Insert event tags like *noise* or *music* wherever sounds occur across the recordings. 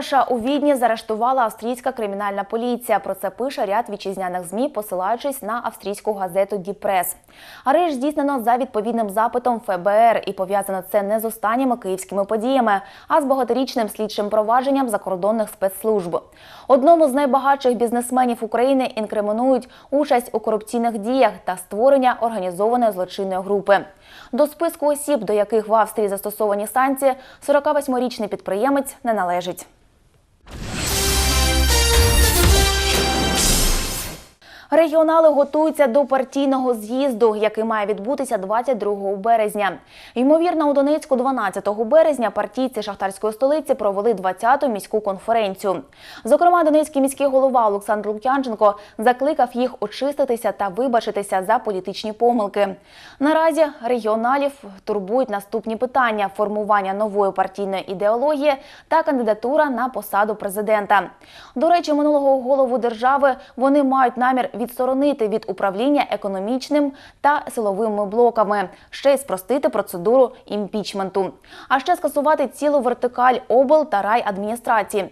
Кураша у Відні заарештувала австрійська кримінальна поліція. Про це пише ряд вітчизняних змі, посилаючись на австрійську газету Діпрес. Арешт здійснено за відповідним запитом ФБР і пов'язано це не з останніми київськими подіями, а з багаторічним слідчим провадженням закордонних спецслужб. Одному з найбагатших бізнесменів України інкримінують участь у корупційних діях та створення організованої злочинної групи. До списку осіб, до яких в Австрії застосовані санкції, 48-річний підприємець не належить. Регіонали готуються до партійного з'їзду, який має відбутися 22 березня. Ймовірно, у Донецьку 12 березня партійці шахтарської столиці провели 20-ту міську конференцію. Зокрема, донецький міський голова Олександр Лук'янченко закликав їх очиститися та вибачитися за політичні помилки. Наразі регіоналів турбують наступні питання: формування нової партійної ідеології та кандидатура на посаду президента. До речі, минулого голову держави вони мають намір відсторонити від управління економічним та силовими блоками, ще й спростити процедуру імпічменту, а ще скасувати цілу вертикаль обл та райадміністрації.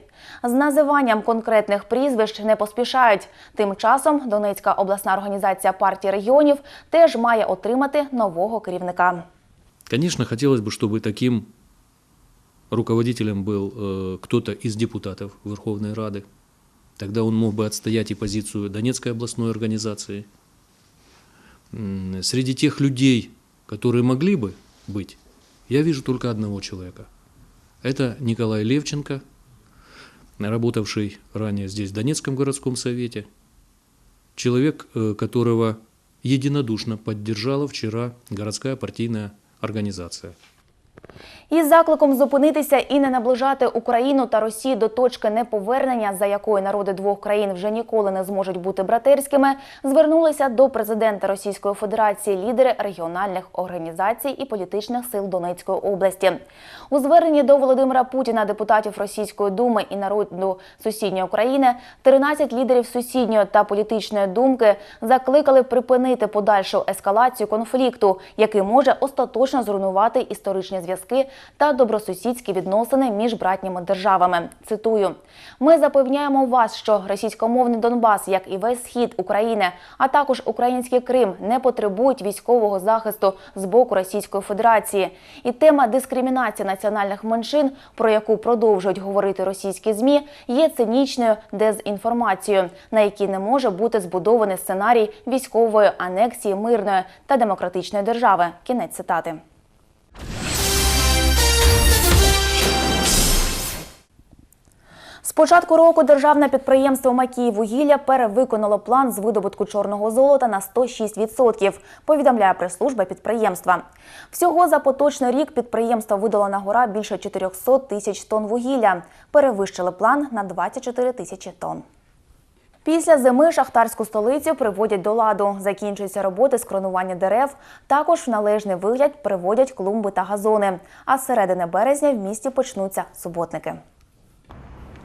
З називанням конкретних прізвищ не поспішають. Тим часом Донецька обласна організація партії регіонів теж має отримати нового керівника. Конечно, хотелось бы, чтобы таким руководителем был э, кто-то из депутатов Верховной Рады. Тогда он мог бы отстоять и позицию Донецкой областной организации. Среди тех людей, которые могли бы быть, я вижу только одного человека. Это Николай Левченко, работавший ранее здесь в Донецком городском совете. Человек, э, которого единодушно поддержала вчера городская партийная организация. Із закликом зупинитися і не наближати Україну та Росію до точки неповернення, за якою народи двох країн вже ніколи не зможуть бути братерськими, звернулися до президента Російської Федерації лідери регіональних організацій і політичних сил Донецької області. У зверненні до Володимира Путіна, депутатів Російської думи і народу сусідньої України, 13 лідерів сусідньої та політичної думки закликали припинити подальшу ескалацію конфлікту, який може остаточно зруйнувати історичні зв'язки та добросусідські відносини між братніми державами. Цитую: ми запевняємо вас, що російськомовний Донбас, як і весь схід України, а також український Крим, не потребують військового захисту з боку Російської Федерації. І тема дискримінації національних меншин, про яку продовжують говорити російські змі, є цинічною дезінформацією, на якій не може бути збудований сценарій військової анексії мирної та демократичної держави. Кінець цитати. З початку року державне підприємство «Макіїввугілля» перевиконало план з видобутку чорного золота на 106%, повідомляє прес-служба підприємства. Всього за поточний рік підприємство видало на гора більше 400 тисяч тонн вугілля. Перевищили план на 24 тисячі тонн. Після зими шахтарську столицю приводять до ладу. Закінчуються роботи з кронування дерев. Також в належний вигляд приводять клумби та газони. А з середини березня в місті почнуться суботники.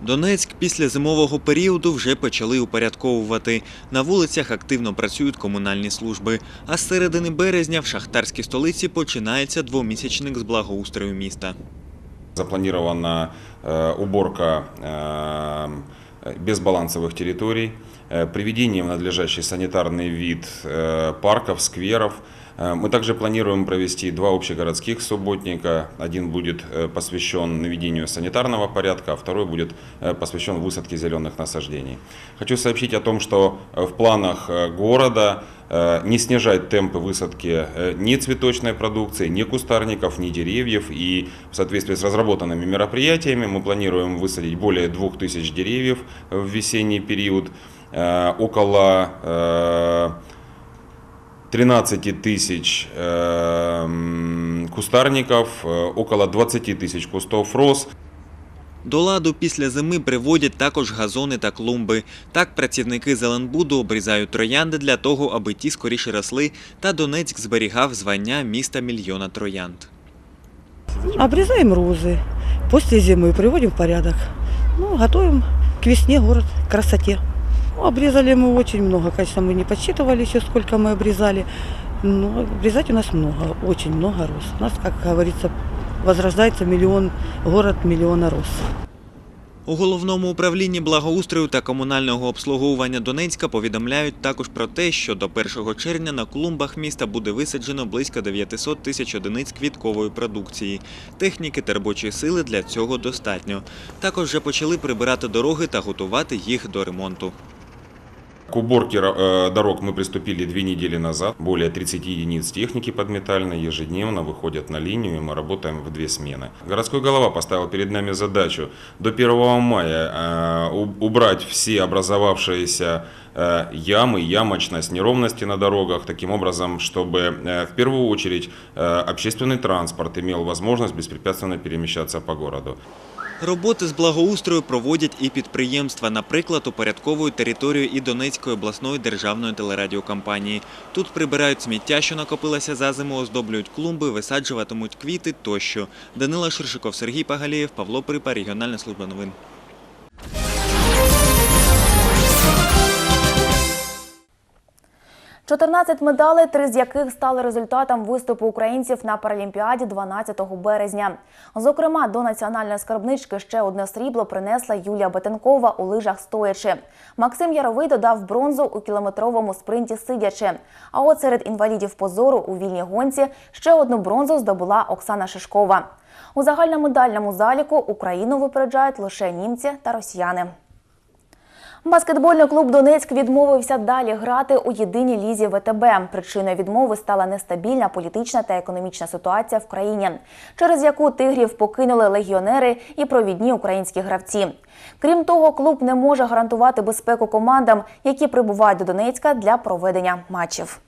Донецьк після зимового періоду вже почали упорядковувати. На вулицях активно працюють комунальні служби. А з середини березня в шахтарській столиці починається двомісячник з благоустрою міста. Запланирована э, уборка э, безбалансовых территорий, э, приведение в надлежащий санитарный вид э, парков, скверов. Э, Мы также планируем провести два общегородских субботника. Один будет э, посвящен наведению санитарного порядка, а второй будет э, посвящен высадке зеленых насаждений. Хочу сообщить о том, что в планах города не снижать темпы высадки ни цветочной продукции, ни кустарников, ни деревьев. И в соответствии с разработанными мероприятиями мы планируем высадить более 2000 деревьев в весенний период, около 13 тысяч э, м, кустарников, э, около 20 тысяч кустов роз. До ладу після зими приводять також газони та клумби. Так працівники Зеленбуду обрізають троянди для того, аби ті скоріше росли, та Донецьк зберігав звання міста мільйона троянд. Обрезаем розы. После зимы приводим в порядок. Ну, готовим к весне город, к красоте. Ну, обрезали мы очень много. Конечно, мы не подсчитывали еще, сколько мы обрезали. Но обрезать у нас много, очень много роз. У нас, как говорится, возрождается миллион, город миллиона роз. У головному управлінні благоустрою та комунального обслуговування Донецька повідомляють також про те, що до 1 червня на клумбах міста буде висаджено близько 900 тисяч одиниць квіткової продукції. Техніки та робочої сили для цього достатньо. Також вже почали прибирати дороги та готувати їх до ремонту. К уборке э, дорог мы приступили две недели назад. Более 30 единиц техники подметальной ежедневно выходят на линию, и мы работаем в две смены. Городской голова поставил перед нами задачу до 1 мая э, убрать все образовавшиеся э, ямы, ямочность, неровности на дорогах, таким образом, чтобы в первую очередь общественный транспорт имел возможность беспрепятственно перемещаться по городу. Роботи з благоустрою проводять і підприємства, наприклад, упорядковують територію і Донецької обласної державної телерадіокомпанії. Тут прибирають сміття, що накопилося за зиму, оздоблюють клумби, висаджуватимуть квіти тощо. Данила Ширшиков, Сергій Пагалієв, Павло Припа, Регіональна служба новин. – 14 медалей, три з яких стали результатом виступу українців на Паралімпіаді 12 березня. Зокрема, до національної скарбнички ще одне срібло принесла Юлія Бетенкова у лижах стоячи. Максим Яровий додав бронзу у кілометровому спринті сидячи. А от серед інвалідів позору у вільній гонці ще одну бронзу здобула Оксана Шишкова. У загальномедальному заліку Україну випереджають лише німці та росіяни. Баскетбольний клуб Донецьк відмовився далі грати у єдиній лізі ВТБ. Причиною відмови стала нестабільна політична та економічна ситуація в країні, через яку тигрів покинули легіонери і провідні українські гравці. Крім того, клуб не може гарантувати безпеку командам, які прибувають до Донецька для проведення матчів.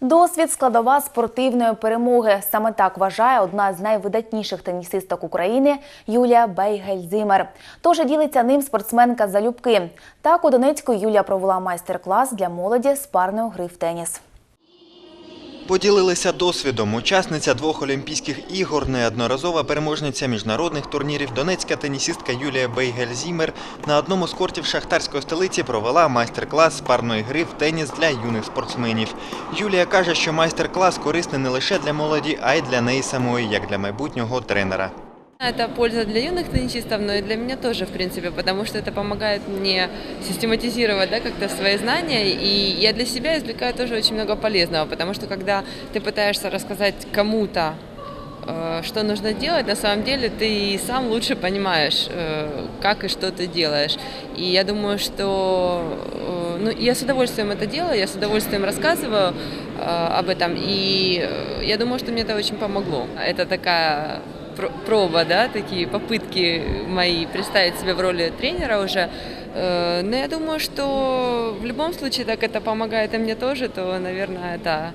Досвід складова спортивної перемоги. Саме так вважає одна з найвидатніших тенісисток України Юлія Бейгельзимер. Тож ділиться ним спортсменка залюбки. Так у Донецьку Юлія провела майстер-клас для молоді з парної гри в теніс. Поділилися досвідом. Учасниця двох Олімпійських ігор, неодноразова переможниця міжнародних турнірів донецька тенісістка Юлія Бейгельзімер на одному з кортів шахтарської столиці провела майстер-клас з парної гри в теніс для юних спортсменів. Юлія каже, що майстер-клас корисний не лише для молоді, а й для неї самої, як для майбутнього тренера. Это польза для юных теннисистов, но и для меня тоже, в принципе, потому что это помогает мне систематизировать да, как-то свои знания, и я для себя извлекаю тоже очень много полезного, потому что когда ты пытаешься рассказать кому-то, э, что нужно делать, на самом деле ты сам лучше понимаешь, э, как и что ты делаешь. И я думаю, что э, ну, я с удовольствием это делаю, я с удовольствием рассказываю об этом, и я думаю, что мне это очень помогло. Это такая проба, да, такие попытки мои представить себя в роли тренера уже. Э, Но я думаю, что в любом случае так это помогает и мне тоже, то, наверное, это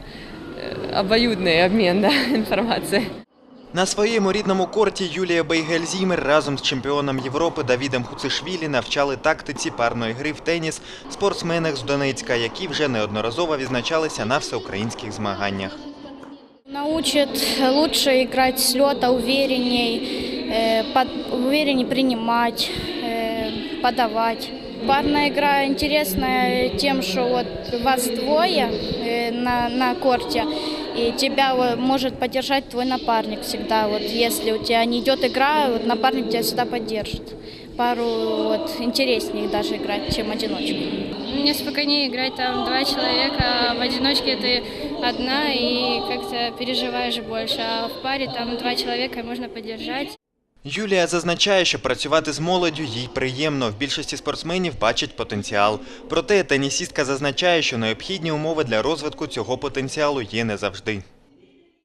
э, обоюдный обмен да, *laughs* информацией. На своєму рідному корті Юлія Бейгельзімер разом з чемпіоном Європи Давідом Хуцишвілі навчали тактиці парної гри в теніс спортсменів з Донецька, які вже неодноразово відзначалися на всеукраїнських змаганнях. Научит лучше играть с лета, уверенней, э, под- уверенней принимать, э, подавать. Парная игра интересная тем, что вот вас двое э, на, на корте, и тебя вот может поддержать твой напарник всегда. Вот если у тебя не идет игра, вот напарник тебя всегда поддержит. Пару вот, интереснее даже играть, чем одиночку. Мне спокойнее играть там два человека, а в одиночке ты одна и как-то переживаешь больше, а в паре там два человека и можно поддержать. Юлія зазначає, що працювати з молоддю їй приємно. В більшості спортсменів бачить потенціал. Проте тенісістка зазначає, що необхідні умови для розвитку цього потенціалу є не завжди.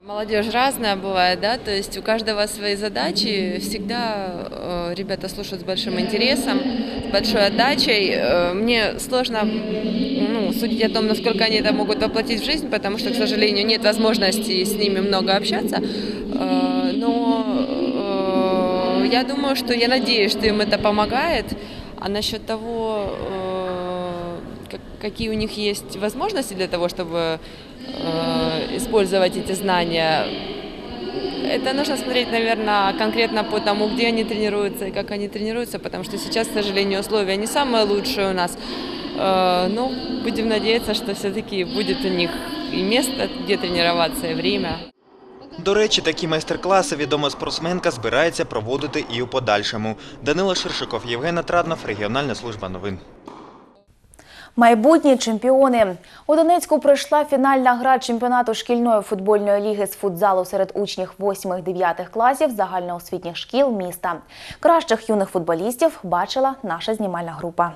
Молодежь разная бывает, да, то есть у каждого свои задачи. Всегда э, ребята слушают с большим интересом, с большой отдачей. Э, мне сложно ну, судить о том, насколько они это могут воплотить в жизнь, потому что, к сожалению, нет возможности с ними много общаться. Э, но э, я думаю, что я надеюсь, что им это помогает. А насчет того, э, как- какие у них есть возможности для того, чтобы э, использовать эти знания, это нужно смотреть, наверное, конкретно по тому, где они тренируются и как они тренируются, потому что сейчас, к сожалению, условия не самые лучшие у нас. Э, Но будем надеяться, что все-таки будет у них и место, где тренироваться, и время. До речі, такі майстер-класи відома спортсменка збирається проводити і у подальшому. Данила Ширшиков, Євген Атраднов, регіональна служба новин. Майбутні чемпіони у Донецьку пройшла фінальна гра чемпіонату шкільної футбольної ліги з футзалу серед учнів 8-9 класів загальноосвітніх шкіл міста. Кращих юних футболістів бачила наша знімальна група.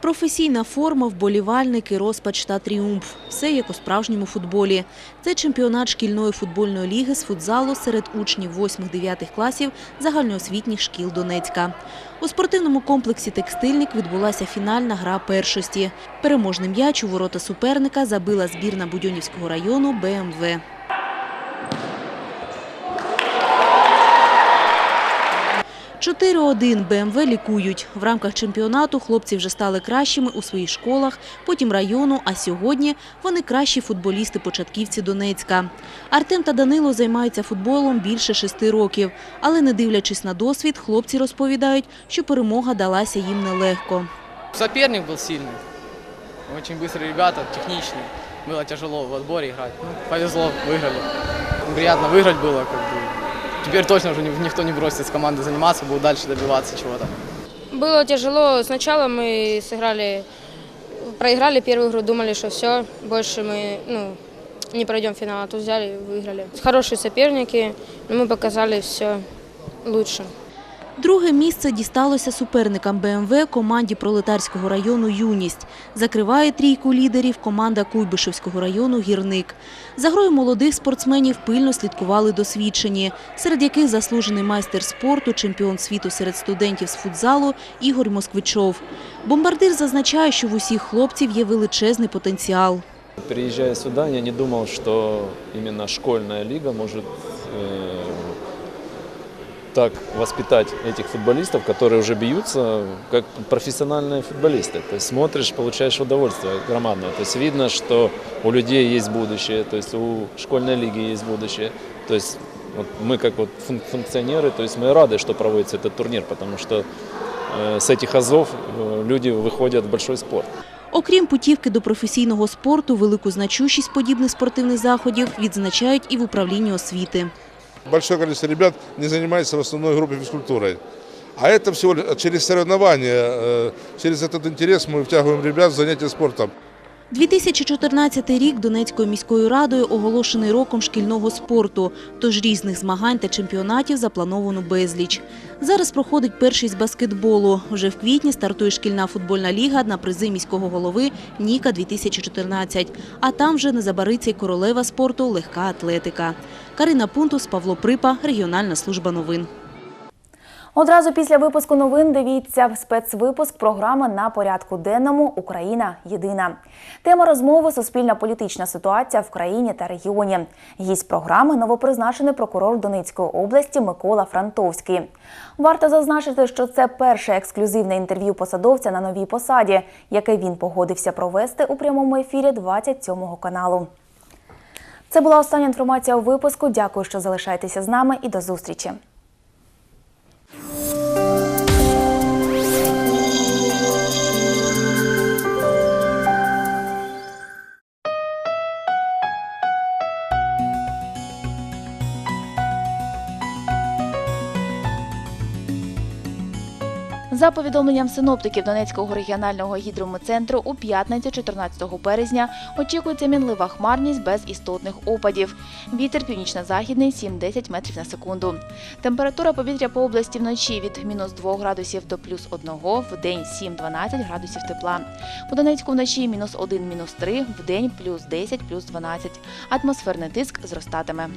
Професійна форма, вболівальники, розпач та тріумф – все як у справжньому футболі. Це чемпіонат шкільної футбольної ліги з футзалу серед учнів 8-9 класів загальноосвітніх шкіл Донецька. У спортивному комплексі «Текстильник» відбулася фінальна гра першості. Переможний м'яч у ворота суперника забила збірна Будьонівського району БМВ. «4-1» БМВ лікують. В рамках чемпіонату хлопці вже стали кращими у своїх школах, потім району, а сьогодні вони кращі футболісти-початківці Донецька. Артем та Данило займаються футболом більше шести років. Але не дивлячись на досвід, хлопці розповідають, що перемога далася їм нелегко. Соперник был сильный. Очень быстрые ребята, техничные. Было тяжело в отборе играть. Ну, повезло, выиграли. Приятно выиграть было. Как бы. Теперь точно уже ни- никто не бросит с командой заниматься, будет дальше добиваться чего-то. Было тяжело. Сначала мы сыграли, проиграли первую игру, думали, что все, больше мы ну, не пройдем финал, а тут взяли и выиграли. Хорошие соперники, но мы показали все лучше. Друге місце дісталося суперникам БМВ команді Пролетарського району «Юність». Закриває трійку лідерів команда Куйбишевського району «Гірник». За грою молодих спортсменів пильно слідкували досвідчені, серед яких заслужений майстер спорту, чемпіон світу серед студентів з футзалу Ігор Москвичов. Бомбардир зазначає, що в усіх хлопців є величезний потенціал. Приезжая сюда, я не думал, что именно школьная лига может э, так воспитать этих футболистов, которые уже бьются как профессиональные футболисты. То есть смотришь, получаешь удовольствие громадное. То есть видно, что у людей есть будущее, то есть у школьной лиги есть будущее. То есть вот мы как вот фун- функционеры, то есть мы рады, что проводится этот турнир, потому что э, с этих азов э, люди выходят в большой спорт. Окрім путівки до професійного спорту, велику значущість подібних спортивних заходів відзначають і в управлінні освіти. Большое количество ребят не занимается в основной группе физкультурой. А это всего лишь через соревнования, э, через этот интерес мы втягиваем ребят в занятия спортом. 2014 рік Донецькою міською радою оголошений роком шкільного спорту, тож різних змагань та чемпіонатів заплановано безліч. Зараз проходить перший з баскетболу. Вже в квітні стартує шкільна футбольна ліга на призи міського голови Ніка 2014. А там вже не забариться й королева спорту легка атлетика. Карина Пунтус, Павло Припа, регіональна служба новин. Одразу після випуску новин дивіться спецвипуск програми на порядку денному Україна єдина. Тема розмови суспільна політична ситуація в країні та регіоні. Гість програми новопризначений прокурор Донецької області Микола Франтовський. Варто зазначити, що це перше ексклюзивне інтерв'ю посадовця на новій посаді, яке він погодився провести у прямому ефірі 27 каналу. Це була остання інформація у випуску. Дякую, що залишаєтеся з нами і до зустрічі. Bye. За повідомленням синоптиків Донецького регіонального гідрометцентру, у п'ятницю 14 березня очікується мінлива хмарність без істотних опадів. Вітер північно-західний 7-10 метрів на секунду. Температура повітря по області вночі від мінус 2 градусів до плюс 1, в день 7-12 градусів тепла. У Донецьку вночі мінус 1, мінус 3, в день плюс 10, плюс 12. Атмосферний тиск зростатиме.